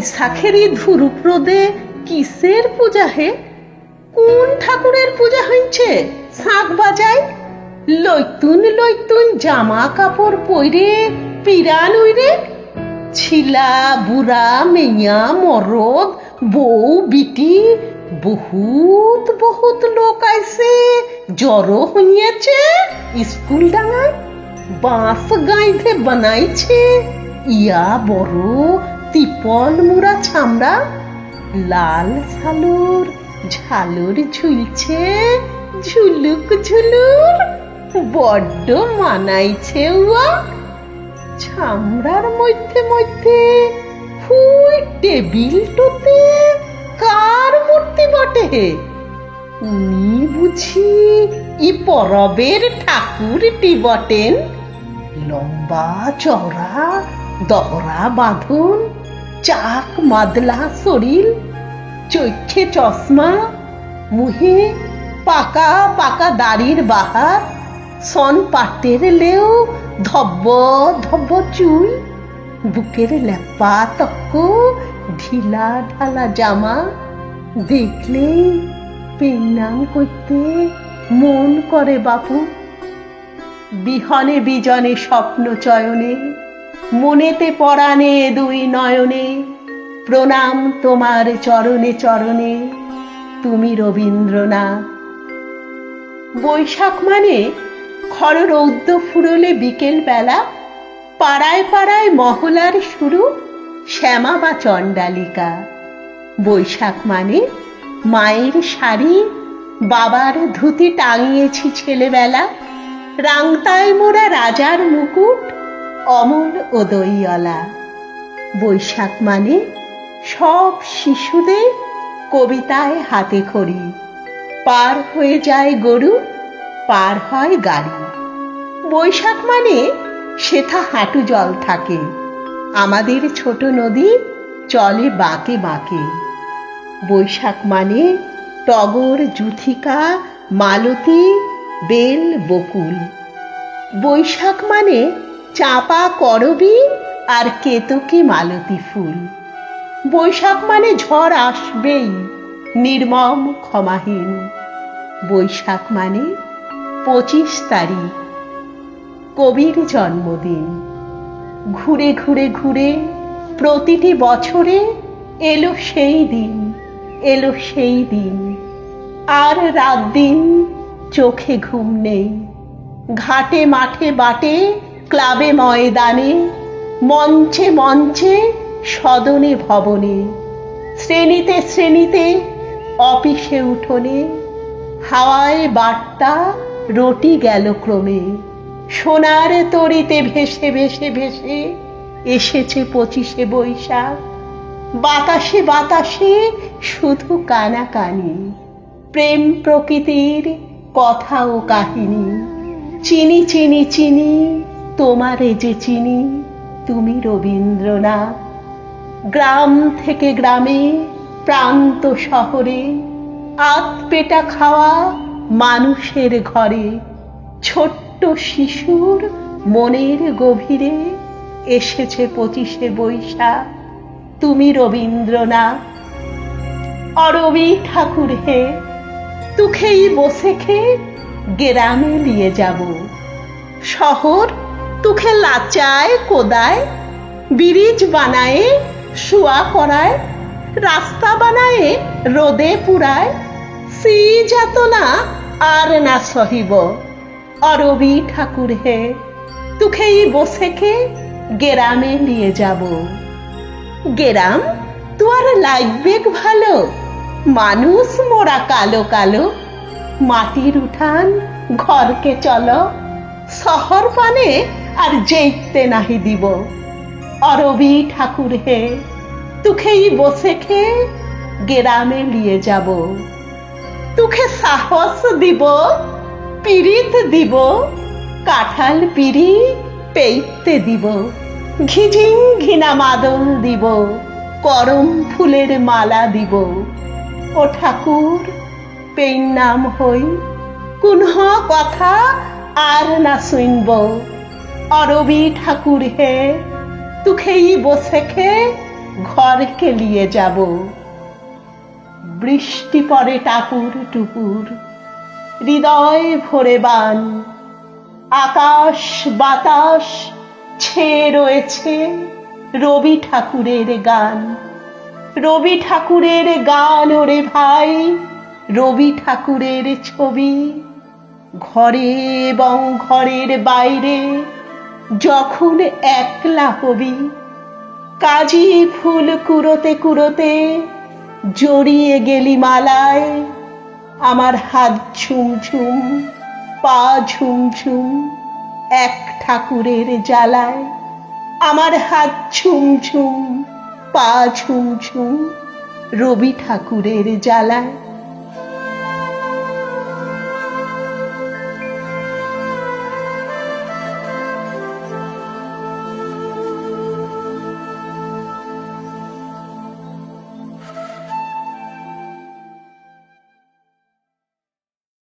বৈশাখেরই ধুরুপ্রদে কিসের পূজা হে? কোন ঠাকুরের পূজা হইছে? শাঁখ বাজায় লৈতুন লৈতুন জামা কাপড় পইরে পিরান উইরে? ছিলা বুড়া মেয়া মরদ, বউ বিটি, বহুত বহুত লোক আইছে। জড়ো হইয়াছে স্কুল ডাঙায়, বাঁশ গাইতে বানাইছে। ইয়া বড় তিপল মুড়া ছামড়া লাল সালুর ঝালুর ঝুলছে, ঝুলুক ঝুলুর, বড্ড মানাইছে উয়া। ছামড়ার মধ্যে মধ্যে ফুই টেবিলটোতে কার মূর্তি বটে? উনি বুঝি ই পরবের ঠাকুরটি বটেন। লম্বা চওড়া দহরা বাঁধন চাক মাদলা শরীর চৈক্ষে চশমা, মুহে পাকা পাকা দাড়ির বাহার, সন পাটের লেও, ধব্ব ধব্ব চুল, বুকের লেপা তক্ক ঢিলা ঢালা জামা। দেখলে পেন্নাম করতে মন করে বাপু। বিহনে বিজনে স্বপ্ন চয়নে মনেতে পরাণে দুই নয়নে, প্রণাম তোমার চরণে চরণে, তুমি রবীন্দ্রনাথ। বৈশাখ মানে খর রৌদ্র ফুরলে বিকেল বেলা, পাড়ায় পাড়ায় মহলার শুরু শ্যামা বা চণ্ডালিকা। বৈশাখ মানে মায়ের শাড়ি, বাবার ধুতি টাঙিয়েছি ছেলেবেলা, রাংতায় মোড়া রাজার মুকুট অমল ও দইয়লা বৈশাখ মানে সব শিশুদের কবিতায় হাতে খড়ি। পার হয়ে যায় গরু, পার হয় গাড়ি। বৈশাখ মানে সেথা হাঁটু জল থাকে। আমাদের ছোট নদী চলে বাঁকে বাঁকে। বৈশাখ মানে টগর, জুথিকা, মালতী, বেল, বকুল। বৈশাখ মানে চাপা করবি আর কেতকী মালতী ফুল। বৈশাখ মানে ঝড় আসবেই, নির্মম ক্ষমাহীন। বৈশাখ মানে পঁচিশ তারিখ, কবির জন্মদিন। ঘুরে ঘুরে ঘুরে প্রতিটি বছরে এলো সেই দিন, এলো সেই দিন। আর রাত দিন চোখে ঘুম নেই, ঘাটে মাঠে বাটে ক্লাবে ময়দানে, মঞ্চে মঞ্চে, সদনে ভবনে, শ্রেণীতে শ্রেণীতে, অফিসে উঠোনে, হাওয়ায় বার্তা রটি গেল ক্রমে। সোনার তরিতে ভেসে ভেসে ভেসে এসেছে পঁচিশে বৈশাখ। বাতাসে বাতাসে শুধু কানাকানি প্রেম প্রকৃতির কথা ও কাহিনী। চিনি চিনি চিনি তোমারে যে চিনি, তুমি রবীন্দ্রনাথ। গ্রাম থেকে গ্রামে, প্রান্ত শহরে আত পেটা খাওয়া মানুষের ঘরে। ছোট্ট শিশুর মনের গভীরে এসেছে পঁচিশে বৈশাখ। তুমি রবীন্দ্রনাথ। অরবি ঠাকুর হে তুখেই বসে খে গ্রামে নিয়ে যাব। শহর তুখে লাচায় কোদায়, বিরিজ বানায়ে, শুয়া করায়, রাস্তা বানায়ে, রোদে পুরায় সি যাতনা আর না সহিব। অরবি ঠাকুর হে, তুখেই বসে খে গেরামে নিয়ে যাব। গেরাম তোর লাগবে ভালো, মানুষ মোরা কালো কালো, মাটির উঠান ঘরকে চলো, শহর পানে আর যেতে নাহি দিব। অরবি ঠাকুর হে, তুখেই বসে খে, গেরামে নিয়ে যাব। তুখে সাহস দিব পিরিত দিব, কাঁঠাল পিড়ি পেইতে দিব। ঘিঝিং ঘিনা মাদল দিব, করম ফুলের মালা দিব। ও ঠাকুর, পেইন নাম হই, কুনহ কথা আর না শুনব। অরবি ঠাকুর হে তুখেই বসে খে, ঘরকে নিয়ে যাব। বৃষ্টি পড়ে টাপুর টুকুর, হৃদয় ভরে বান। আকাশ বাতাস ছেয়ে রয়েছে রবি ঠাকুরের গান। রবি ঠাকুরের গান ওরে ভাই, রবি ঠাকুরের ছবি। ঘরে এবং ঘরের বাইরে যখন একলা হবি, কাজী ফুল কুড়োতে কুড়োতে জড়িয়ে গেলি মালায়, আমার হাত ঝুমঝুম পা ঝুমঝুম এক ঠাকুরের জ্বালায়, আমার হাত ঝুমঝুম পা ঝুমঝুম রবি ঠাকুরের জ্বালায়।